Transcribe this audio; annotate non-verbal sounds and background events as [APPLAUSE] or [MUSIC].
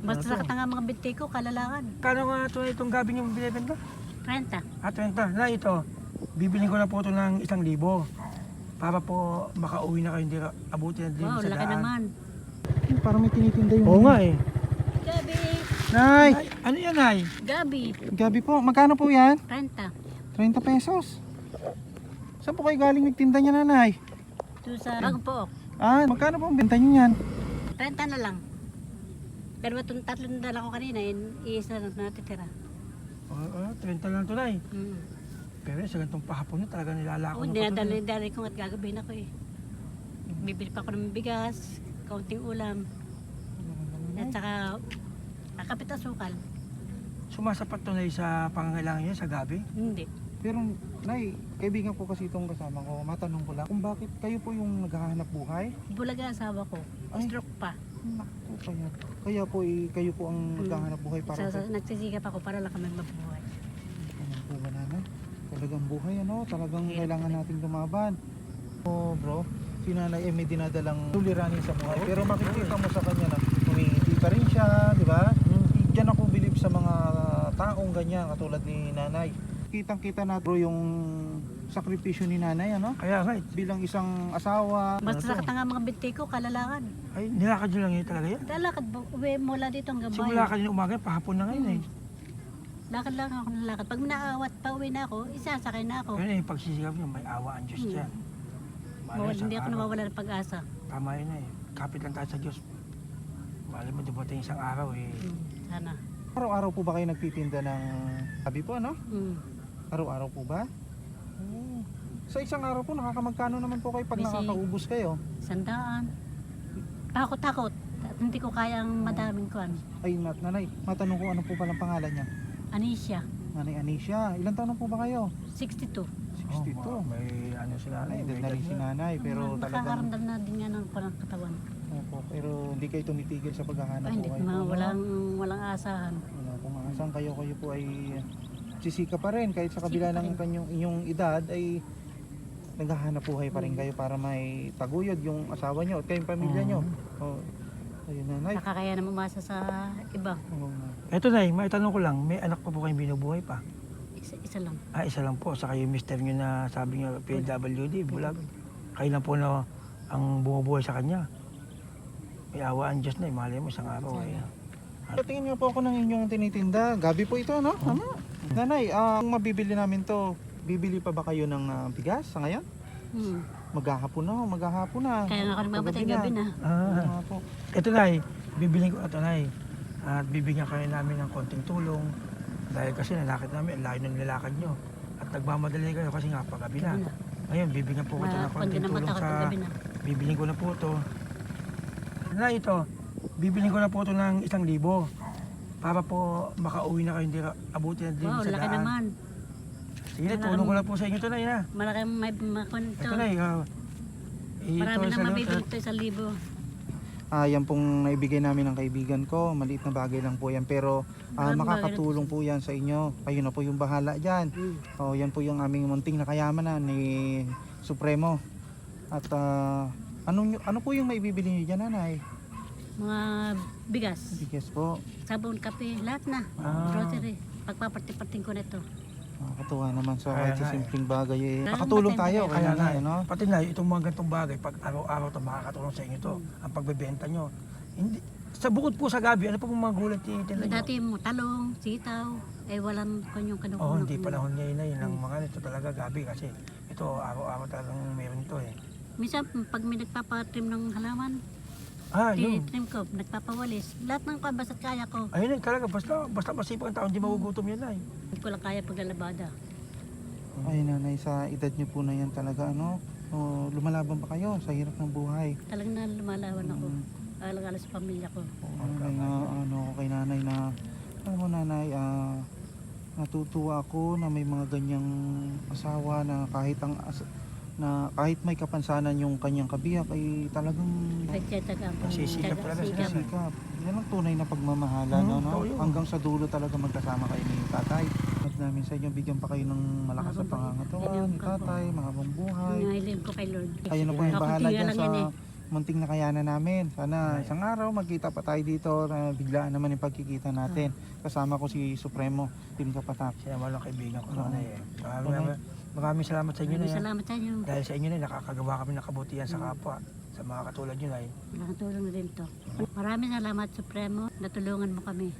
Basta sa katanga mga binti ko, kalalakan. Kano nga ito itong gabi niyong binibenta? Renta. At 20. Na ito, bibiling ko na po ito ng isang libo. Para po makauwi na kayo, hindi ka abutin na din Wow, sa laki daan. naman. Parang may tinitinda yung... Oo nga eh. Gabi. Nay! Ay, ano yan ay? Gabi. Gabi po. Magkano po yan? Renta. 30 pesos. Saan po kayo galing nagtinda niya nanay? Doon sa bagong pook. Ah, magkano po ang benta niyo yan? Renta na lang. Pero itong tatlo na dala ko kanina, yun, iisa na natitira. Oo, oh, 30 lang ito na eh. Mm. Pero sa ganitong pahapon na talaga nilalako Oo, na dinadali dali ko at gagabihin ako eh. Bibili pa ako ng bigas, kaunting ulam, at saka kakapit asukal. Sumasapat to na sa pangangailangan niya sa gabi. Hindi. Pero, Nay, kaibigan ko kasi itong kasama ko. Matanong ko lang kung bakit kayo po yung naghahanap buhay? Bulaga asawa ko. Ay. Stroke pa. Naku, kaya, kaya po eh, kayo po ang Hmm. naghahanap buhay para Sa, sa, nagsisikap ako para lang kami mabuhay. Ano po ba nanay? Talagang buhay ano, talagang kailangan nating lumaban. Oh bro, si nanay eh may dinadalang suliranin sa buhay. Pero makikita mo sa kanya na humingiti pa rin siya, di ba? Diyan ako bilib sa mga taong ganyan katulad ni nanay. Kitang kita na bro yung sakripisyo ni nanay ano? Kaya nga, eh, Bilang isang asawa. Basta sa ano to? katanga mga binti ko, kalalakan. ay, nilakad nyo lang yun talaga yan. Lalakad, bu- uwi mula dito hanggang Simula bayan. kanina umaga, pahapon na ngayon eh. Lakad lang ako ng lakad. Pag naawat pa uwi na ako, isasakay na ako. Kaya eh, pagsisikap niyo, may awa ang Diyos Hmm. dyan. Sa hindi ako araw. nawawala ng pag-asa. Tama yun eh. Kapit lang tayo sa Diyos. Malay mo, dumating isang araw eh. Hmm, sana. Araw-araw po ba kayo nagtitinda ng sabi po ano? Hmm. Araw-araw po ba? Oo. Sa isang araw po, nakakamagkano naman po kayo pag Busy. nakakaubos kayo? Sandaan. Takot-takot. Hindi ko kayang madaming kuan. Ay, nat nanay, matanong ko ano po palang pangalan niya? Anisha, Nanay Anisha, ilan taon na po ba kayo? 62. 62. Oh, may ano sila Ay, may edad na rin si na. nanay, pero Hmm, talagang, Nakakaramdam na din nga ng kuan katawan. opo, pero hindi kayo tumitigil sa paghahanap Ay, hindi buhay ko mga po, no? walang, walang asahan. Wala pong aasang kayo, kayo po ay sisika pa rin, kahit sa kabila ng kanyang inyong edad ay naghahanap buhay pa rin Hmm. kayo para may taguyod yung asawa niyo at kayong pamilya niyo. Hmm. Oh, ayun nanay. Nakakaya na umasa sa iba. Oo nga. Eto na may tanong ko lang, may anak pa po kayong binubuhay pa? Isa, isa lang. Ah, isa lang po. Saka yung mister nyo na sabi nyo, PWD, bulag. Kayo lang po na ang bumubuhay sa kanya. May awa ang Diyos na eh. Malay mo isang araw eh. Tingin niyo po ako ng inyong tinitinda. Gabi po ito, no? Tama. [LAUGHS] Nanay, ah, kung mabibili namin to, bibili pa ba kayo ng ah, bigas sa ngayon? Hmm. Maghahapon na, ho, maghahapon na. Kaya nga ako nagmamatay gabi na. Ah, nga po. ito na eh. Bibiling ko ito na eh. At bibigyan kayo namin ng konting tulong. Dahil kasi nalakad namin, ang layo ng nilakad nyo. At nagmamadali kayo kasi nga paggabi na. Gabi na. Ngayon, bibigyan po ko ito ng Kung di konting na tulong matakot sa... gabi na. Bibiling ko na po ito. Na ito, bibiling ko na po ito ng isang libo. Para po makauwi na kayo, hindi ka abutin na din Wow, sa laki daan. naman. Sige, Maraming- tulong ko na po sa inyo ito na. Malaki may makunto. Ito na uh, ito, Marami na ito sa libo. Ah, yan pong naibigay namin ng kaibigan ko. Maliit na bagay lang po yan. Pero ah, Maraming makakatulong po yan sa inyo. Kayo na po yung bahala dyan. Hmm. Oh, yan po yung aming munting na kayamanan ni Supremo. At ah, anong, ano po yung maibibili niyo dyan, nanay? Mga bigas, Bigas po. sabon, kape, lahat na. Ah. Grocery. Pagpaparting-parting ko na ito. Nakakatuwa naman sa kahit sa nga eh. simpleng bagay eh. Kaya Nakatulong tayo kaya nga, eh, no? Pati na, itong mga ganitong bagay, pag araw-araw ito makakatulong sa inyo to, ang pagbebenta nyo. Hindi, sa bukod po sa gabi, ano po mga gulay tinitinda nyo? Dati mo talong, sitaw, eh walang kanyang Oo, kanukunan. oh, hindi panahon ngayon na yun ang mga nito talaga gabi kasi ito araw-araw talagang meron ito eh. Minsan, pag may nagpapatrim ng halaman, Ah, yun. tinitrim ko, nagpapawalis. Lahat ng kwan, basta't kaya ko. Ayun eh, talaga, basta, basta masipag ang tao, hindi magugutom yan ay. Hindi ko lang kaya paglalabada. Ay nanay, sa edad niyo po na yan talaga ano, oh, lumalaban pa kayo sa hirap ng buhay. Talagang na lumalawan ako. Mm. Alang-alang sa pamilya ko. Ano na, na ano kay nanay na alam mo nanay ah, natutuwa ako na may mga ganyang asawa na kahit ang as- na kahit may kapansanan yung kanyang kabiyak ay talagang Nagtiyataga ang Nasisikap talaga sila. Sikap. sikap. Yan ang tunay na pagmamahala Mhm, no, no? yun. Hanggang sa dulo talaga magkasama kayo ni tatay. At namin sa inyo bigyan pa kayo ng malakas na Mahabang pangangatawan ni tatay, mahabang buhay. Ngayon ko kay Lord. Kayo na po yung Ako bahala dyan lang sa yan eh. munting nakayanan namin. Sana isang araw magkita pa tayo dito na biglaan naman yung pagkikita natin. Kasama ko si Supremo, Team Kapatak. Siya naman ang kaibigan ko. Oo. na eh. Maraming, maraming salamat sa inyo na Maraming yan. salamat sa inyo. Dahil sa inyo na nakakagawa kami ng kabutihan sa kapwa. Sa mga katulad nyo na Nakatulong na din to. Maraming salamat Supremo. Natulungan mo kami.